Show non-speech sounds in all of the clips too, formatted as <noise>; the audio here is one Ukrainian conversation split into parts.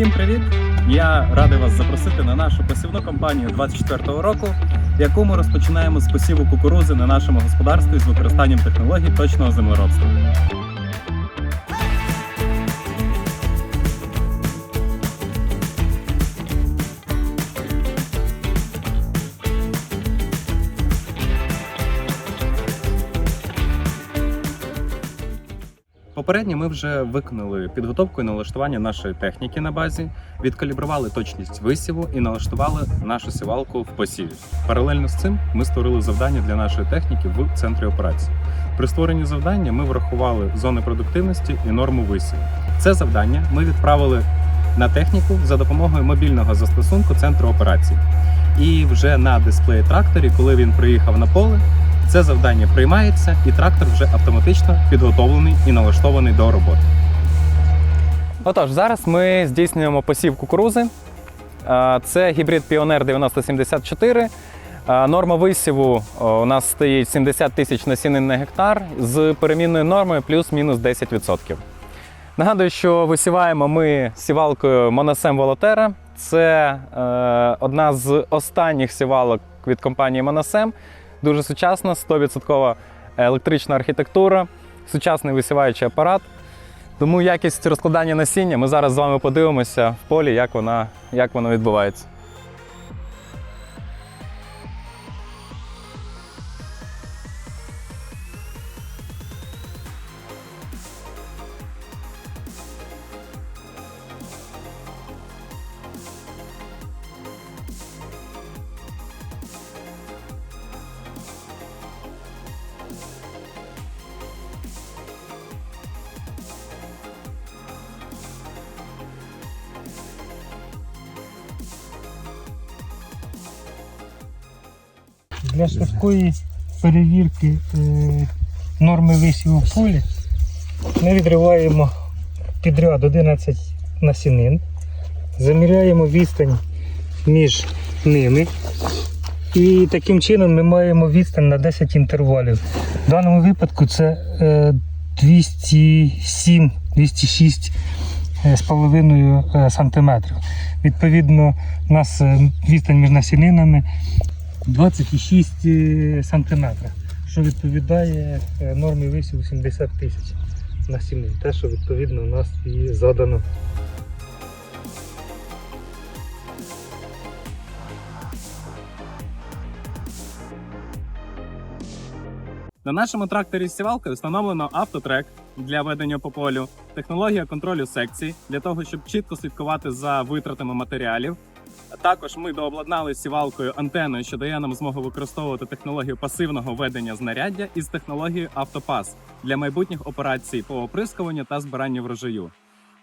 Всім привіт! Я радий вас запросити на нашу посівну кампанію 24-го року, яку ми розпочинаємо з посіву кукурузи на нашому господарстві з використанням технологій точного землеробства. Попередньо ми вже виконали підготовку і налаштування нашої техніки на базі, відкалібрували точність висіву і налаштували нашу сівалку в посіві. Паралельно з цим ми створили завдання для нашої техніки в центрі операції. При створенні завдання ми врахували зони продуктивності і норму висіву. Це завдання ми відправили на техніку за допомогою мобільного застосунку центру операції. І вже на дисплеї тракторі, коли він приїхав на поле, це завдання приймається, і трактор вже автоматично підготовлений і налаштований до роботи. Отож, зараз ми здійснюємо посів кукурузи. Це гібрид Pioneer 9074. Е, Норма висіву у нас стоїть 70 тисяч насінин на гектар з перемінною нормою плюс-мінус 10%. Нагадую, що висіваємо ми сівалкою Monasem Volotera. Це е, одна з останніх сівалок від компанії Monasem. Дуже сучасна, 100% електрична архітектура, сучасний висіваючий апарат. Тому якість розкладання насіння ми зараз з вами подивимося в полі, як вона, як воно відбувається. Для швидкої перевірки е, норми висіву полі ми відриваємо підряд 11 насінин, заміряємо відстань між ними. І таким чином ми маємо відстань на 10 інтервалів. В даному випадку це е, 207 206 е, половиною е. Відповідно, у нас відстань між насінинами 26 е, сантиметрів, що відповідає е, нормі висіву 70 тисяч на сім'ї. Те, що відповідно у нас і задано. На нашому тракторі з встановлено автотрек для ведення по полю, технологія контролю секцій для того, щоб чітко слідкувати за витратами матеріалів. Також ми дообладнали сівалкою антеною, що дає нам змогу використовувати технологію пасивного ведення знаряддя із технологією автопас для майбутніх операцій по оприскуванню та збиранню врожаю.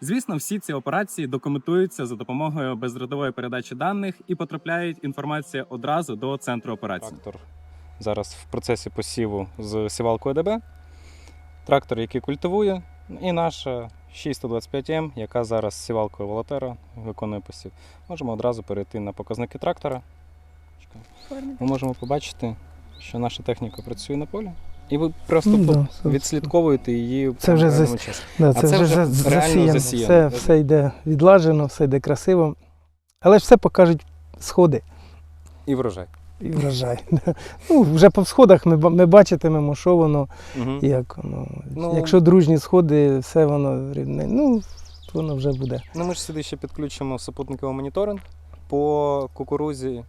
Звісно, всі ці операції документуються за допомогою бездротової передачі даних і потрапляють інформація одразу до центру операцій. Трактор зараз в процесі посіву з сівалкою ДБ. Трактор, який культивує, і наша 625М, яка зараз сівалкою Волотера виконує посів. Можемо одразу перейти на показники трактора. Ми можемо побачити, що наша техніка працює на полі. І ви просто Ну, да, відслідковуєте її Це вже зас- часі. Да, А це, це вже, вже засіяно, засіяно. Все, все йде відлажено, все йде красиво. Але ж все покажуть сходи І врожай. І врожай. <laughs> ну, вже по сходах ми, ми бачитимемо, що воно, Угу. як воно. Ну- Якщо дружні сходи, все воно рівне. Ну, воно вже буде. Ну, ми ж сюди ще підключимо супутниковий моніторинг. По кукурузі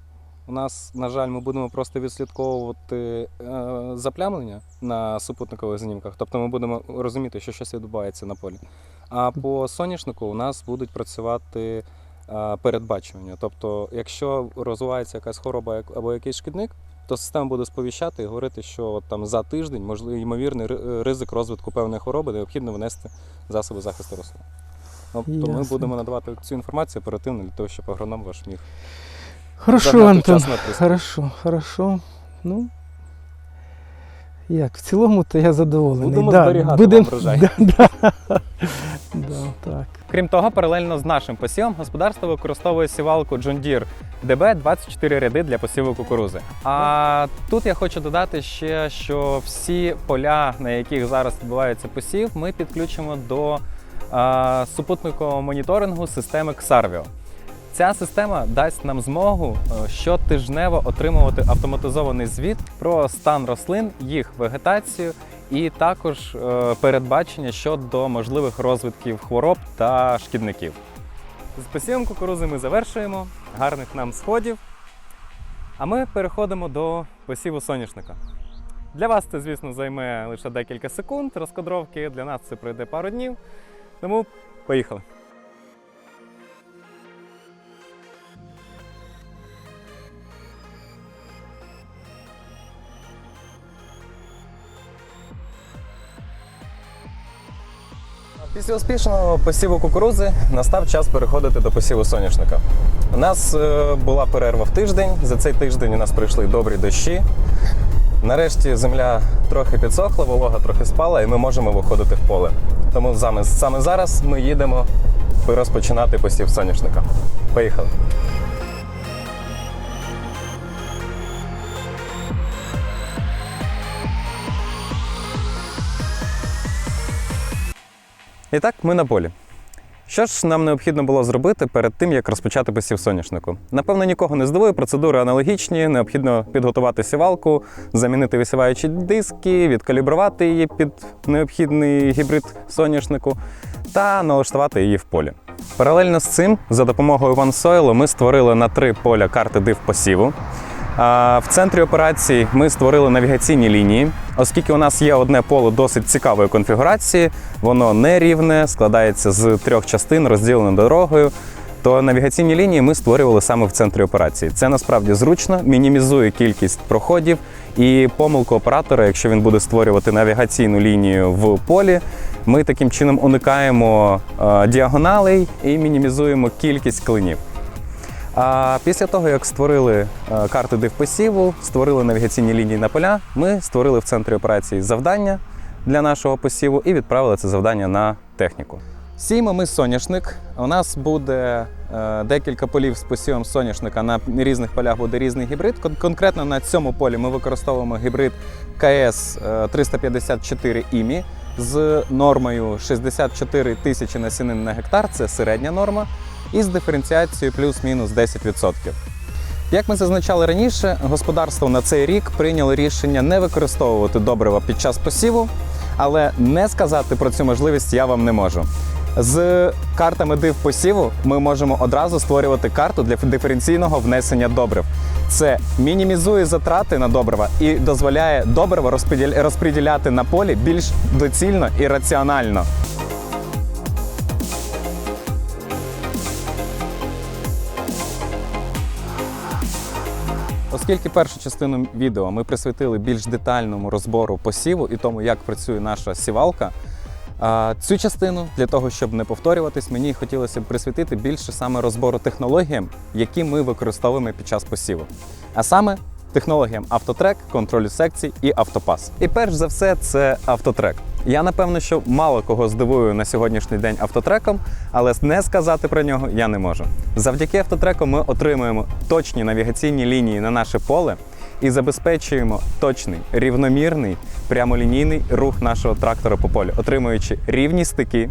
у нас, на жаль, ми будемо просто відслідковувати е, заплямлення на супутникових знімках. Тобто ми будемо розуміти, що щось відбувається на полі. А по соняшнику у нас будуть працювати передбачування. Тобто, якщо розвивається якась хвороба або якийсь шкідник, то система буде сповіщати і говорити, що от там за тиждень можливо ймовірний ризик розвитку певної хвороби, необхідно внести засоби захисту рослин. Тобто ми будемо надавати цю інформацію оперативно для того, щоб агроном ваш міг Хорошо, Антон. Хорошо, хорошо. Ну. Як, в цілому, то я задоволений. Будемо зберігати вам врожай. <laughs> Да, да. да, так. Крім того, паралельно з нашим посівом господарство використовує сівалку John Deere DB 24 ряди для посіву кукурузи. А тут я хочу додати ще, що всі поля, на яких зараз відбувається посів, ми підключимо до а, супутникового моніторингу системи Xarvio. Ця система дасть нам змогу е, щотижнево отримувати автоматизований звіт про стан рослин, їх вегетацію і також е, передбачення щодо можливих розвитків хвороб та шкідників. З посівом кукурузи ми завершуємо. Гарних нам сходів. А ми переходимо до посіву соняшника. Для вас це, звісно, займе лише декілька секунд розкадровки. Для нас це пройде пару днів. Тому поїхали. Після успішного посіву кукурузи настав час переходити до посіву соняшника. У нас е, була перерва в тиждень. За цей тиждень у нас прийшли добрі дощі. Нарешті земля трохи підсохла, волога трохи спала, і ми можемо виходити в поле. Тому саме зараз ми їдемо розпочинати посів соняшника. Поїхали. І так, ми на полі. Що ж нам необхідно було зробити перед тим, як розпочати посів соняшнику? Напевно, нікого не здивує, процедури аналогічні. Необхідно підготувати сівалку, замінити висіваючі диски, відкалібрувати її під необхідний гібрид соняшнику та налаштувати її в полі. Паралельно з цим, за допомогою OneSoil ми створили на три поля карти див посіву. В центрі операції ми створили навігаційні лінії, оскільки у нас є одне поле досить цікавої конфігурації, воно нерівне, складається з трьох частин, розділене дорогою. То навігаційні лінії ми створювали саме в центрі операції. Це насправді зручно, мінімізує кількість проходів і помилку оператора, якщо він буде створювати навігаційну лінію в полі. Ми таким чином уникаємо е, діагоналей і мінімізуємо кількість клинів. А після того, як створили е, карти дивпосіву, створили навігаційні лінії на поля, ми створили в центрі операції завдання для нашого посіву і відправили це завдання на техніку. Сіємо ми соняшник. У нас буде е, декілька полів з посівом соняшника. На різних полях буде різний гібрид. Конкретно на цьому полі ми використовуємо гібрид КС е, 354 ІМІ з нормою 64 тисячі насінин на гектар. Це середня норма і з диференціацією плюс-мінус 10%. Як ми зазначали раніше, господарство на цей рік прийняло рішення не використовувати добрива під час посіву, але не сказати про цю можливість я вам не можу. З картами див посіву ми можемо одразу створювати карту для диференційного внесення добрив. Це мінімізує затрати на добрива і дозволяє добрива розподіляти на полі більш доцільно і раціонально. Оскільки першу частину відео ми присвятили більш детальному розбору посіву і тому, як працює наша сівалка, цю частину для того, щоб не повторюватись, мені хотілося б присвятити більше саме розбору технологіям, які ми використовуємо під час посіву. А саме технологіям автотрек, контролю секцій і автопас. І перш за все, це автотрек. Я напевно, що мало кого здивую на сьогоднішній день автотреком, але не сказати про нього я не можу. Завдяки автотреку ми отримуємо точні навігаційні лінії на наше поле і забезпечуємо точний, рівномірний, прямолінійний рух нашого трактора по полю, отримуючи рівні стики,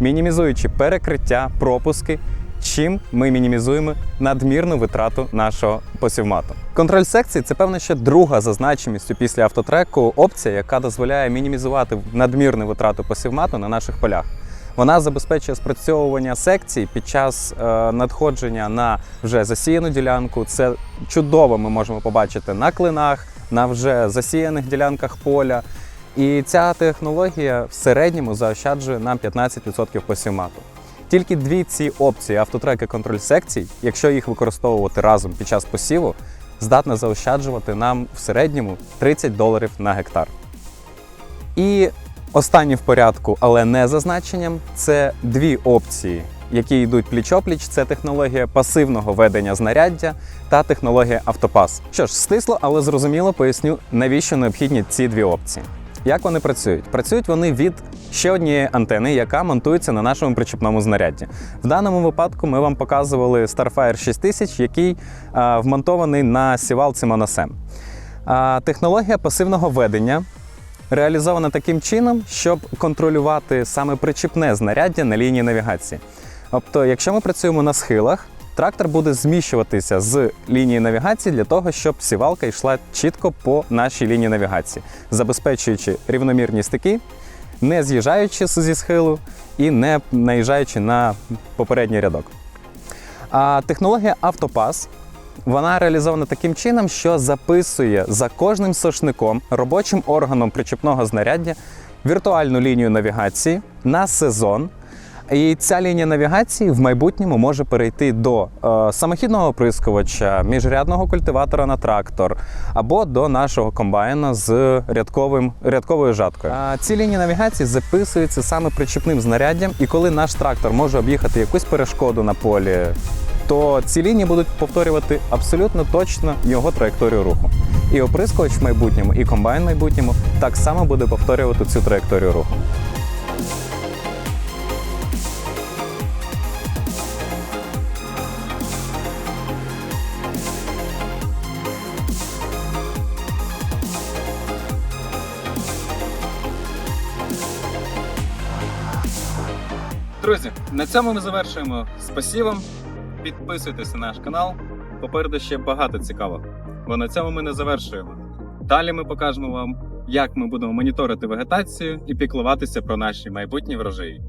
мінімізуючи перекриття, пропуски. Чим ми мінімізуємо надмірну витрату нашого посівмату. Контроль секції це певно ще друга за значимістю після автотреку опція, яка дозволяє мінімізувати надмірну витрату посівмату на наших полях. Вона забезпечує спрацьовування секцій під час е, надходження на вже засіяну ділянку. Це чудово ми можемо побачити на клинах, на вже засіяних ділянках поля. І ця технологія в середньому заощаджує нам 15% посівмату. Тільки дві ці опції автотрек і контроль секцій, якщо їх використовувати разом під час посіву, здатна заощаджувати нам в середньому 30 доларів на гектар. І останні в порядку, але не за значенням, це дві опції, які йдуть пліч-опліч. Це технологія пасивного ведення знаряддя та технологія автопас. Що ж, стисло, але зрозуміло поясню, навіщо необхідні ці дві опції. Як вони працюють? Працюють вони від ще однієї антени, яка монтується на нашому причепному знарядді. В даному випадку ми вам показували Starfire 6000, який а, вмонтований на сівалці Monosem. А, технологія пасивного ведення реалізована таким чином, щоб контролювати саме причіпне знаряддя на лінії навігації. Тобто, якщо ми працюємо на схилах, трактор буде зміщуватися з лінії навігації для того, щоб сівалка йшла чітко по нашій лінії навігації, забезпечуючи рівномірні стики, не з'їжджаючи зі схилу і не наїжджаючи на попередній рядок. А технологія Автопас вона реалізована таким чином, що записує за кожним сошником робочим органом причепного знаряддя віртуальну лінію навігації на сезон. І ця лінія навігації в майбутньому може перейти до е, самохідного оприскувача, міжрядного культиватора на трактор або до нашого комбайна з рядковим, рядковою жаткою. А ці лінії навігації записуються саме причепним знаряддям, і коли наш трактор може об'їхати якусь перешкоду на полі, то ці лінії будуть повторювати абсолютно точно його траєкторію руху. І оприскувач в майбутньому, і комбайн в майбутньому так само буде повторювати цю траєкторію руху. Цьому ми завершуємо. Вам. Підписуйтесь на наш канал. Попереду ще багато цікавого. Бо на цьому ми не завершуємо. Далі ми покажемо вам, як ми будемо моніторити вегетацію і піклуватися про наші майбутні врожаї.